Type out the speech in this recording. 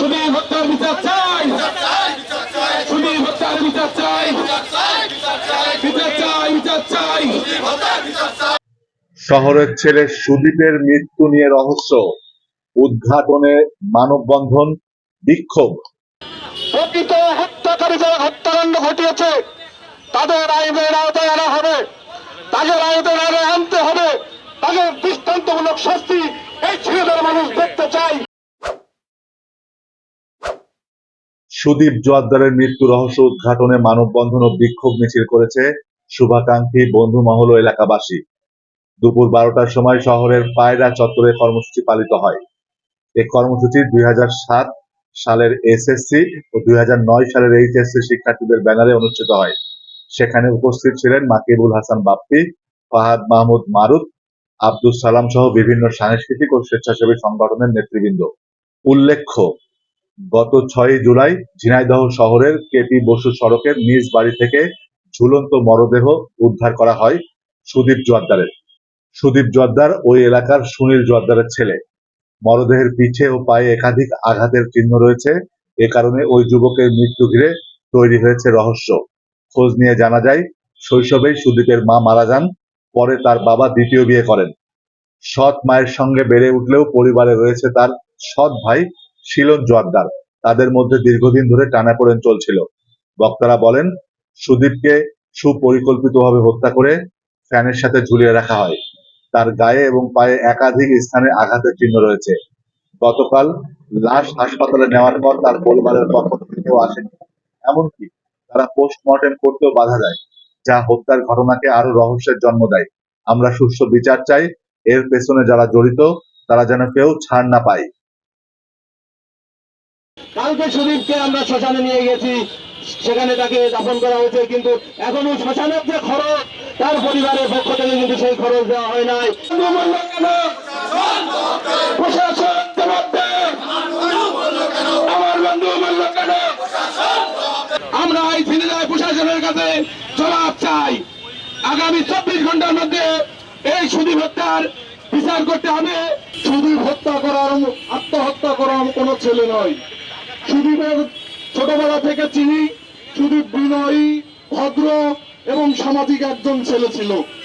হত্যার বিচার চাই। সুদীপ হত্যার বিচার চাই। বিচার চাই বিচার চাই। শহরের ছেলে সুদীপের মৃত্যু নিয়ে রহস্য। উদ্ঘাটনে মানববন্ধন বিক্ষোভ। প্রকৃত হত্যাকারী যারা হত্যাকাণ্ড ঘটিয়েছে তাদের আইনের আওতায় আনা হবে। তাদের আওতায় আনা আনতে হবে। তাদের দৃষ্টান্তমূলক শাস্তি এই ছেলেদের মানুষ দেখতে চাই সুদীপ জোয়াদ্দারের মৃত্যু রহস্য উদ্ঘাটনে মানববন্ধন ও বিক্ষোভ মিছিল করেছে শুভাকাঙ্ক্ষী বন্ধু মহল এলাকাবাসী। দুপুর বারোটার সময় শহরের পায়রা চত্বরে কর্মসূচি পালিত হয়। এই কর্মসূচি দুই হাজার সাত সালের এসএসসি ও দুই হাজার নয় সালের এইচএসসি শিক্ষার্থীদের ব্যানারে অনুষ্ঠিত হয়। সেখানে উপস্থিত ছিলেন মাকিবুল হাসান বাপ্পি, ফাহাদ মাহমুদ মারুত আব্দুল সালাম সহ বিভিন্ন সাংস্কৃতিক ও স্বেচ্ছাসেবী সংগঠনের নেতৃবৃন্দ। উল্লেখ্য গত ছয়ই জুলাই ঝিনাইদহ শহরের কেপি বসু সড়কের নিজ বাড়ি থেকে ঝুলন্ত মরদেহ উদ্ধার করা হয় সুদীপ জোয়াদ্দারের সুদীপ জোয়াদ্দার ওই এলাকার সুনীল জোয়াদ্দারের ছেলে। মরদেহের পিঠে ও পায়ে একাধিক আঘাতের চিহ্ন রয়েছে। এ কারণে ওই যুবকের মৃত্যু ঘিরে তৈরি হয়েছে রহস্য। খোঁজ নিয়ে জানা যায়, শৈশবেই সুদীপের মা মারা যান, পরে তার বাবা দ্বিতীয় বিয়ে করেন। সৎ মায়ের সঙ্গে বেড়ে উঠলেও পরিবারে রয়েছে তার সৎ ভাই শিলন জোয়ারদার। তাদের মধ্যে দীর্ঘদিন ধরে টানাপোড়েন চলছিল। বক্তারা বলেন, সুদীপকে সুপরিকল্পিতভাবে হত্যা করে ফ্যানের সাথে ঝুলিয়ে রাখা হয়। তার গায়ে এবং পায়ে একাধিক স্থানে আঘাতের চিহ্ন রয়েছে। গতকাল লাশ হাসপাতালে নেওয়ার পর তার পরিবারের পক্ষ থেকে কেউ আসেনি। এমনকি তারা পোস্টমর্টেম করতেও বাধা দেয়, যা হত্যার ঘটনাকে আরও রহস্যের জন্ম দেয়। আমরা সুষ্ঠু বিচার চাই, এর পেছনে যারা জড়িত, তারা যেন কেউ ছাড় না পায়। কালকে সুদীপকে আমরা শ্মশানে নিয়ে গেছি। সেখানে তাকে দাফন করা হয়েছে, কিন্তু এখনও শ্মশানের যে খরচ, তার পরিবারের পক্ষ থেকে কিন্তু সেই খরচ দেওয়া হয় নাই। আমার এই ঝিনাইদহ প্রশাসনের কাছে জবাব চাই। আগামী চব্বিশ ঘণ্টার মধ্যে এই সুদীপ হত্যার বিচার করতে হবে। সুদীপ হত্যা করার, আত্মহত্যা করার কোনো ছেলে নয়। সুদীপের ছোটবেলা থেকে চিনি সুদীপ বিনয়ী ভদ্র এবং সামাজিক একজন ছেলে ছিল।